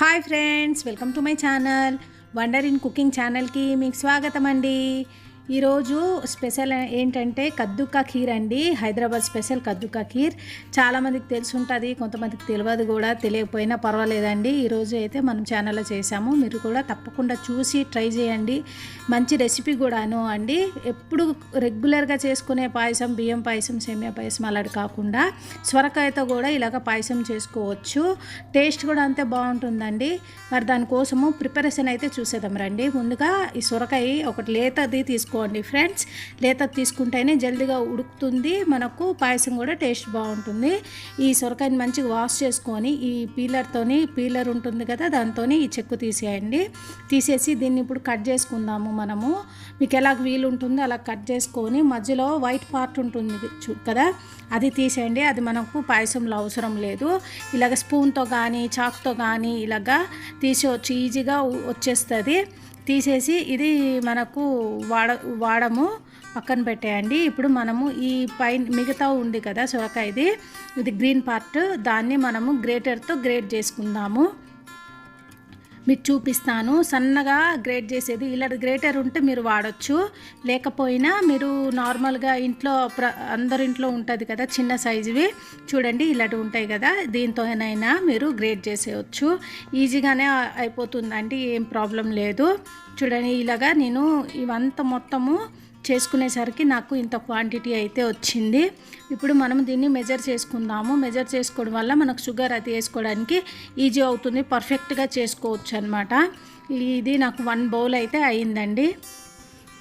Hi friends welcome to my channel. Wonder in cooking ఛానల్కి మీకు స్వాగతం అండి ఈరోజు స్పెషల్ ఏంటంటే కద్దుకా ఖీర్ అండి. హైదరాబాద్ స్పెషల్ కద్దుకా ఖీర్. చాలామందికి తెలిసి ఉంటుంది కొంతమందికి తెలియదు కూడా తెలియకపోయినా పర్వాలేదండి. ఈరోజు అయితే మనం ఛానల్లో చేసాము మీరు కూడా తప్పకుండా చూసి ట్రై చేయండి. మంచి రెసిపీ కూడాను అండి. ఎప్పుడు రెగ్యులర్గా చేసుకునే పాయసం బియ్యం పాయసం సేమియా పాయసం అలాంటి కాకుండా సొరకాయతో కూడా ఇలాగ పాయసం చేసుకోవచ్చు. టేస్ట్ కూడా అంతే బాగుంటుందండి. మరి దానికోసము ప్రిపరేషన్ అయితే చూసేద్దాం రండి. ముందుగా ఈ సొరకాయ ఒకటి లేతది తీసుకోండి ఫ్రెండ్స్. లేత తీసుకుంటేనే జల్దీగా ఉడుకుతుంది. మనకు పాయసం కూడా టేస్ట్ బాగుంటుంది. ఈ సొరకాయని మంచిగా వాష్ చేసుకొని ఈ పీలర్తోని పీలర్ ఉంటుంది కదా దాంతో ఈ చెక్కు తీసేయండి. తీసేసి దీన్ని ఇప్పుడు కట్ చేసుకుందాము మనము. మీకు ఎలా వీలు ఉంటుందో అలా కట్ చేసుకొని మధ్యలో వైట్ పార్ట్ ఉంటుంది చూ- కదా అది తీసేయండి. అది మనకు పాయసంలో అవసరం లేదు. ఇలాగ స్పూన్తో కానీ చాక్తో కానీ ఇలాగా వచ్చి ఈజీగా వచ్చేస్తుంది. తీసేసి ఇది మనకు వాడ వాడము పక్కన పెట్టేయండి. ఇప్పుడు మనము ఈ పైన మిగతా ఉంది కదా సొరకాయది ఇది గ్రీన్ పార్ట్ దాన్ని మనము గ్రేటర్తో గ్రేట్ చేసుకుందాము. మీకు చూపిస్తాను. సన్నగా గ్రేట్ చేసేది. ఇలాంటి గ్రేటర్ ఉంటే మీరు వాడచ్చు. లేకపోయినా మీరు నార్మల్గా ఇంట్లో ప్ర అందరింట్లో ఉంటుంది కదా చిన్న సైజువి చూడండి ఇలాంటివి ఉంటాయి కదా. దీంతోనైనా మీరు గ్రేట్ చేసేయచ్చు. ఈజీగానే అయిపోతుందండి. ఏం ప్రాబ్లం లేదు. చూడండి ఇలాగా నేను ఇవంతా మొత్తము చేసుకునేసరికి నాకు ఇంత క్వాంటిటీ అయితే వచ్చింది. ఇప్పుడు మనం దీన్ని మెజర్ చేసుకుందాము. మెజర్ చేసుకోవడం వల్ల మనకు షుగర్ అది వేసుకోవడానికి ఈజీ అవుతుంది. పర్ఫెక్ట్గా చేసుకోవచ్చు అనమాట ఇది నాకు వన్ బౌల్ అయితే అయిందండి.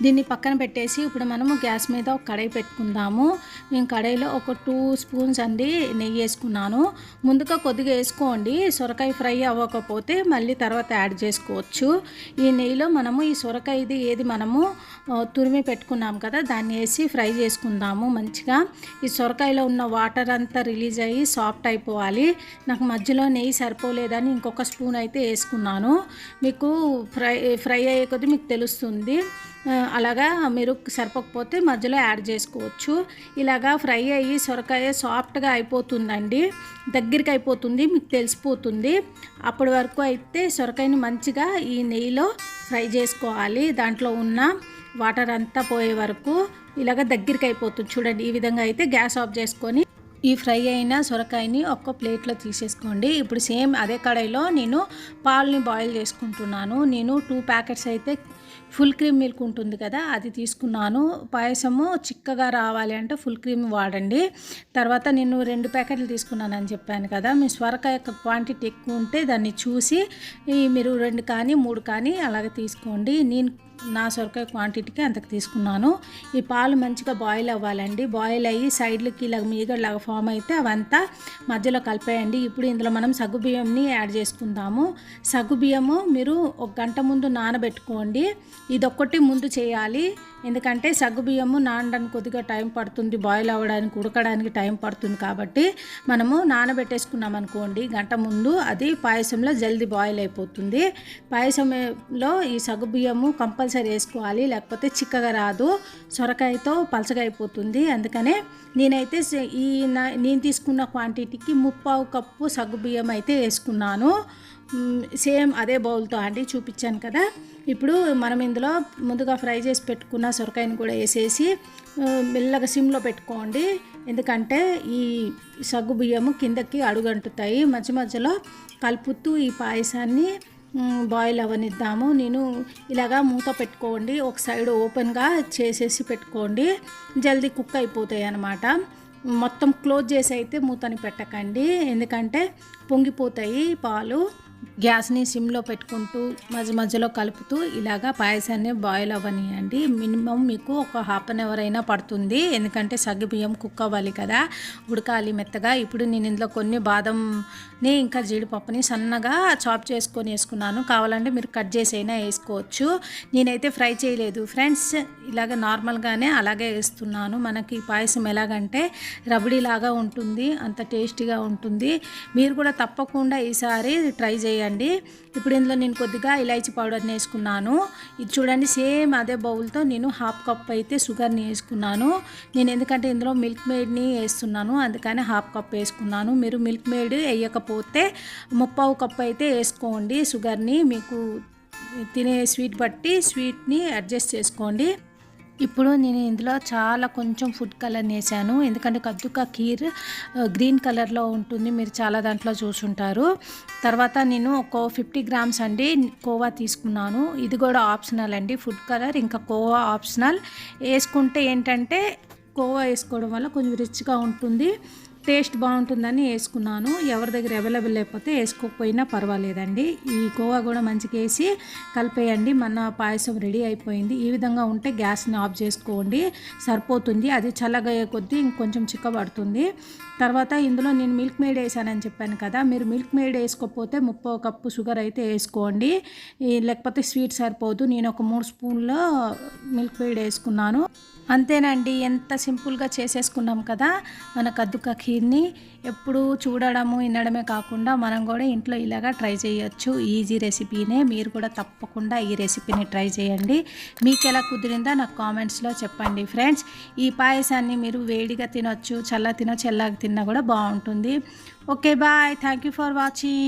దీన్ని పక్కన పెట్టేసి ఇప్పుడు మనము గ్యాస్ మీద ఒక కడాయి పెట్టుకుందాము. నేను కడాయిలో ఒక టూ స్పూన్స్ అండి నెయ్యి వేసుకున్నాను. ముందుగా కొద్దిగా వేసుకోండి. సొరకాయ ఫ్రై అవ్వకపోతే మళ్ళీ తర్వాత యాడ్ చేసుకోవచ్చు. ఈ నెయ్యిలో మనము ఈ సొరకాయ ఇది ఏది మనము తురిమి పెట్టుకున్నాం కదా దాన్ని వేసి ఫ్రై చేసుకుందాము మంచిగా. ఈ సొరకాయలో ఉన్న వాటర్ అంతా రిలీజ్ అయ్యి సాఫ్ట్ అయిపోవాలి. నాకు మధ్యలో నెయ్యి సరిపోలేదని ఇంకొక స్పూన్ అయితే వేసుకున్నాను. మీకు ఫ్రై ఫ్రై అయ్యే కొద్దీ మీకు తెలుస్తుంది. అలాగా మీరు సరిపోకపోతే మధ్యలో యాడ్ చేసుకోవచ్చు. ఇలాగా ఫ్రై అయ్యి సొరకాయ సాఫ్ట్గా అయిపోతుందండి. దగ్గరికి అయిపోతుంది మీకు తెలిసిపోతుంది. అప్పటి వరకు అయితే సొరకాయని మంచిగా ఈ నెయ్యిలో ఫ్రై చేసుకోవాలి. దాంట్లో ఉన్న వాటర్ అంతా పోయే వరకు ఇలాగ దగ్గరికి అయిపోతుంది. చూడండి ఈ విధంగా అయితే గ్యాస్ ఆఫ్ చేసుకొని ఈ ఫ్రై అయిన సొరకాయని ఒక్క ప్లేట్లో తీసేసుకోండి. ఇప్పుడు సేమ్ అదే కడాయిలో నేను పాలని బాయిల్ చేసుకుంటున్నాను. నేను టూ ప్యాకెట్స్ అయితే ఫుల్ క్రీమ్ మిల్క్ ఉంటుంది కదా అది తీసుకున్నాను. పాయసము చిక్కగా రావాలి అంటే ఫుల్ క్రీమ్ వాడండి. తర్వాత నేను రెండు ప్యాకెట్లు తీసుకున్నానని చెప్పాను కదా మీ యొక్క క్వాంటిటీ ఎక్కువ ఉంటే దాన్ని చూసి మీరు రెండు కానీ మూడు కానీ అలాగే తీసుకోండి. నేను నా సొరకాయ క్వాంటిటీకి అంతకు తీసుకున్నాను. ఈ పాలు మంచిగా బాయిల్ అవ్వాలండి. బాయిల్ అయ్యి సైడ్లకి ఇలా మీగడలాగా ఫామ్ అయితే అవంతా మధ్యలో కలిపేయండి. ఇప్పుడు ఇందులో మనం సగ్గుబియ్యంని యాడ్ చేసుకుందాము. సగ్గుబియ్యము మీరు ఒక గంట ముందు నానబెట్టుకోండి. ఇదొక్కటి ముందు చేయాలి. ఎందుకంటే సగ్గుబియ్యము నానడానికి కొద్దిగా టైం పడుతుంది. బాయిల్ అవ్వడానికి ఉడకడానికి టైం పడుతుంది కాబట్టి మనము నానబెట్టేసుకున్నాం అనుకోండి. గంట ముందు అది పాయసంలో జల్దీ బాయిల్ అయిపోతుంది. పాయసంలో ఈ సగ్గుబియ్యము కంపల్సరీ వేసుకోవాలి లేకపోతే చిక్కగా రాదు. సొరకాయతో పలచగా అయిపోతుంది. అందుకనే నేనైతే ఈ నా- నేను తీసుకున్న క్వాంటిటీకి ముప్పావు కప్పు సగ్గుబియ్యం అయితే వేసుకున్నాను. సేమ్ అదే బౌల్తో అండి చూపించాను కదా. ఇప్పుడు మనం ఇందులో ముందుగా ఫ్రై చేసి పెట్టుకున్న సొరకాయని కూడా వేసేసి మెల్లగా సిమ్లో పెట్టుకోండి. ఎందుకంటే ఈ సగ్గు బియ్యము కిందకి అడుగంటుతాయి. మధ్య మధ్యలో కలుపుతూ ఈ పాయసాన్ని బాయిల్ అవ్వనిద్దాము నేను ఇలాగా మూత పెట్టుకోండి. ఒక సైడ్ ఓపెన్గా చేసేసి పెట్టుకోండి. జల్దీ కుక్ అయిపోతాయి అన్నమాట. మొత్తం క్లోజ్ చేసి అయితే మూతని పెట్టకండి. ఎందుకంటే పొంగిపోతాయి పాలు. గ్యాస్ని సిమ్లో పెట్టుకుంటూ మధ్య మధ్యలో కలుపుతూ ఇలాగా పాయసాన్ని బాయిల్ అవ్వనియండి. మినిమం మీకు ఒక హాఫ్ అన్ అవర్ అయినా పడుతుంది. ఎందుకంటే సగ్గుబియ్యం కుక్ అవ్వాలి కదా. ఉడకాలి మెత్తగా. ఇప్పుడు నేను ఇందులో కొన్ని బాదంని ఇంకా జీడిపప్పుని సన్నగా చాప్ చేసుకొని వేసుకున్నాను. కావాలంటే మీరు కట్ చేసి అయినా వేసుకోవచ్చు. నేనైతే ఫ్రై చేయలేదు. ఫ్రెండ్స్ ఇలాగ నార్మల్గానే అలాగే వేస్తున్నాను. మనకి పాయసం ఎలాగంటే రబడీలాగా ఉంటుంది. అంత టేస్టీగా ఉంటుంది. మీరు కూడా తప్పకుండా ఈసారి ట్రై చేయండి ఇప్పుడు ఇందులో నేను కొద్దిగా ఇలాచీ పౌడర్ని వేసుకున్నాను ఇది చూడండి సేమ్ అదే బౌల్తో నేను హాఫ్ కప్ అయితే షుగర్ని వేసుకున్నాను నేను ఎందుకంటే ఇందులో మిల్క్ మేడ్ని వేస్తున్నాను అందుకని హాఫ్ కప్ వేసుకున్నాను. మీరు మిల్క్ మేడ్ వేయకపోతే ముప్పావు కప్ అయితే వేసుకోండి షుగర్ని. మీకు తినే స్వీట్ బట్టి స్వీట్ని అడ్జస్ట్ చేసుకోండి. ఇప్పుడు నేను ఇందులో చాలా కొంచెం ఫుడ్ కలర్ వేసాను ఎందుకంటే కద్దుకా కీర్ గ్రీన్ కలర్లో ఉంటుంది. మీరు చాలా దాంట్లో చూసుంటారు. తర్వాత నేను ఒక ఫిఫ్టీ గ్రామ్స్ అండి కోవా తీసుకున్నాను. ఇది కూడా ఆప్షనల్ అండి ఫుడ్ కలర్ ఇంకా కోవా ఆప్షనల్ వేసుకుంటే ఏంటంటే కోవా వేసుకోవడం వల్ల కొంచెం రిచ్గా ఉంటుంది. టేస్ట్ బాగుంటుందని వేసుకున్నాను. ఎవరి దగ్గర అవైలబుల్ లేకపోతే వేసుకోకపోయినా పర్వాలేదండి. ఈ కోవా కూడా మంచిగా వేసి కలిపేయండి. మన పాయసం రెడీ అయిపోయింది. ఈ విధంగా ఉంటే గ్యాస్ని ఆఫ్ చేసుకోండి. సరిపోతుంది. అది చల్లగా కొద్దీ ఇంకొంచెం చిక్కబడుతుంది. తర్వాత ఇందులో నేను మిల్క్ మేడ్ వేసానని చెప్పాను కదా. మీరు మిల్క్ మేడ్ వేసుకోకపోతే ముప్పో కప్పు షుగర్ అయితే వేసుకోండి. లేకపోతే స్వీట్ సరిపోదు. నేను ఒక మూడు స్పూన్ల మిల్క్ మేడ్ వేసుకున్నాను. అంతేనండి ఎంత సింపుల్గా చేసేసుకున్నాం కదా మన కద్దుక ఖీర్ని ఎప్పుడు చూడడము వినడమే కాకుండా మనం కూడా ఇంట్లో ఇలాగా ట్రై చేయొచ్చు. ఈజీ రెసిపీనే మీరు కూడా తప్పకుండా ఈ రెసిపీని ట్రై చేయండి. మీకు ఎలా కుదిరిందో నాకు కామెంట్స్లో చెప్పండి ఫ్రెండ్స్. ఈ పాయసాన్ని మీరు వేడిగా తినొచ్చు చల్ల తినొచ్చు చల్లగా తిన్నా కూడా బాగుంటుంది. Okay bye. Thank you for watching.